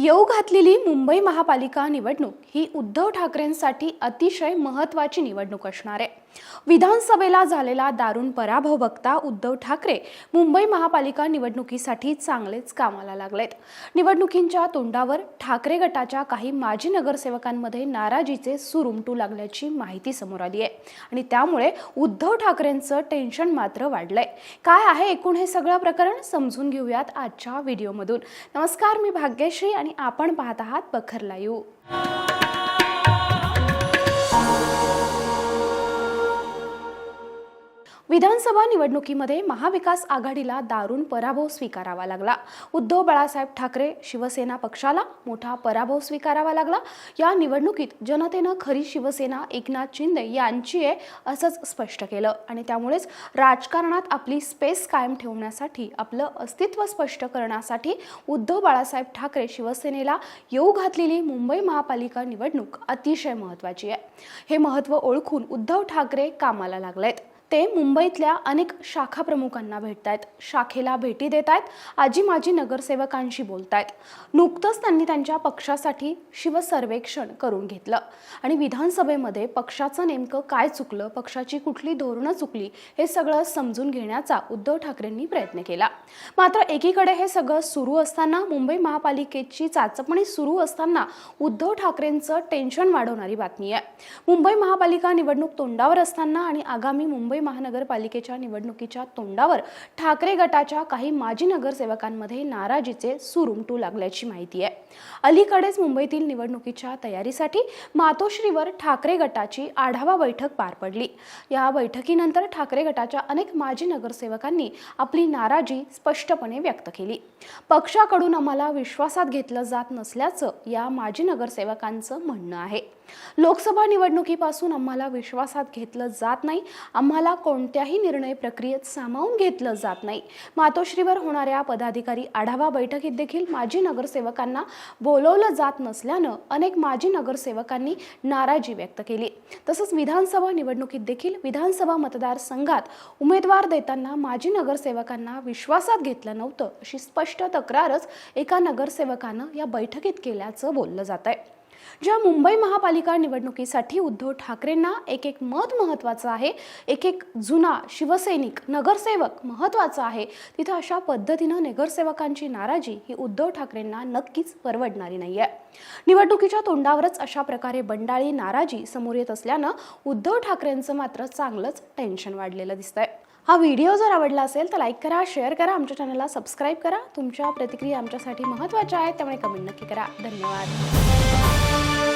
येऊ घातलेली मुंबई महापालिका निवडणूक ही उद्धव ठाकरेंसाठी अतिशय महत्त्वाची निवडणूक असणार आहे. विधानसभेला झालेला दारुण पराभव बघता उद्धव ठाकरे मुंबई महापालिका निवडणुकीसाठी चांगलेच कामाला लागलेत. निवडणुकींच्या तोंडावर ठाकरे गटाच्या काही माजी नगरसेवकांमध्ये नाराजीचे सूर उमटू लागल्याची माहिती समोर आली आहे. आणि त्यामुळे उद्धव ठाकरेंचं टेन्शन मात्र वाढलंय. काय आहे एकूण हे सगळं प्रकरण समजून घेऊयात आजच्या व्हिडिओमधून. नमस्कार मी भाग्यश्री आणि आपण पाहत आहात बखर लाईव्ह विधानसभा निवडणुकीमध्ये महाविकास आघाडीला दारुण पराभव स्वीकारावा लागला. उद्धव बाळासाहेब ठाकरे शिवसेना पक्षाला मोठा पराभव स्वीकारावा लागला. या निवडणुकीत जनतेनं खरी शिवसेना एकनाथ शिंदे यांची आहे असंच स्पष्ट केलं आणि त्यामुळेच राजकारणात आपली स्पेस कायम ठेवण्यासाठी आपलं अस्तित्व स्पष्ट करण्यासाठी उद्धव बाळासाहेब ठाकरे शिवसेनेला येऊ घातलेली मुंबई महापालिका निवडणूक अतिशय महत्त्वाची आहे. हे महत्त्व ओळखून उद्धव ठाकरे कामाला लागलेत. ते मुंबईतल्या अनेक शाखा प्रमुखांना भेटत आहेत शाखेला भेटी देत आहेत आजी माजी नगरसेवकांशी बोलत आहेत नुकतंच त्यांनी त्यांच्या पक्षासाठी शिवसर्वेक्षण करून घेतलं. आणि विधानसभेमध्ये पक्षाचं नेमकं काय चुकलं पक्षाची कुठली धोरणं चुकली हे सगळं समजून घेण्याचा उद्धव ठाकरेंनी प्रयत्न केला. मात्र एकीकडे हे सगळं सुरू असताना मुंबई महापालिकेची चाचपणी सुरू असताना उद्धव ठाकरेंचं टेन्शन वाढवणारी बातमी आहे. मुंबई महापालिका निवडणूक तोंडावर असताना आणि आगामी मुंबई महानगरपालिकेच्या निवडणुकीच्या तोंडावर ठाकरे गटाच्या काही माजी नगरसेवकांमध्ये नाराजीचे सूर उमटू लागल्याची माहिती आहे. अलीकडेच मुंबईतील निवडणुकीच्या तयारीसाठी मातोश्रीवर ठाकरे गटाची आढावा बैठक पार पडली. या बैठकीनंतर ठाकरे गटाच्या अनेक माजी नगरसेवकांनी आपली नाराजी स्पष्टपणे व्यक्त केली. पक्षाकडून आम्हाला विश्वासात घेतलं जात नसल्याचं या माजी नगरसेवकांचं म्हणणं आहे. लोकसभा निवडणुकीपासून आम्हाला विश्वासात घेतलं जात नाही. आम्हाला कोणत्याही निर्णय प्रक्रियेत सामावून घेतलं जात नाही. मातोश्रीवर होणाऱ्या पदाधिकारी आढावा बैठकीत देखील माजी नगरसेवकांना बोलवलं जात नसल्यानं अनेक माजी नगरसेवकांनी नाराजी व्यक्त केली. तसंच विधानसभा निवडणुकीत देखील विधानसभा मतदारसंघात उमेदवार देताना माजी नगरसेवकांना विश्वासात घेतलं नव्हतं अशी स्पष्ट तक्रारच एका नगरसेवकानं या बैठकीत केल्याचं बोललं जात आहे ज्या मुंबई महापालिका निवडणुकीसाठी उद्धव ठाकरेंना एक एक मत महत्त्वाचं आहे एक एक जुना शिवसैनिक नगरसेवक महत्त्वाचा आहे तिथं अशा पद्धतीनं नगरसेवकांची नाराजी ही उद्धव ठाकरेंना नक्कीच परवडणारी नाही आहे निवडणुकीच्या तोंडावरच अशा प्रकारे बंडाळी नाराजी समोर येत असल्यानं उद्धव ठाकरेंचं मात्र चांगलंच टेन्शन वाढलेलं दिसतंय. हा व्हिडिओ जर आवडला असेल तर लाईक करा शेअर करा आमच्या चॅनलला सबस्क्राईब करा. तुमच्या प्रतिक्रिया आमच्यासाठी महत्त्वाच्या आहेत त्यामुळे कमेंट नक्की करा. धन्यवाद.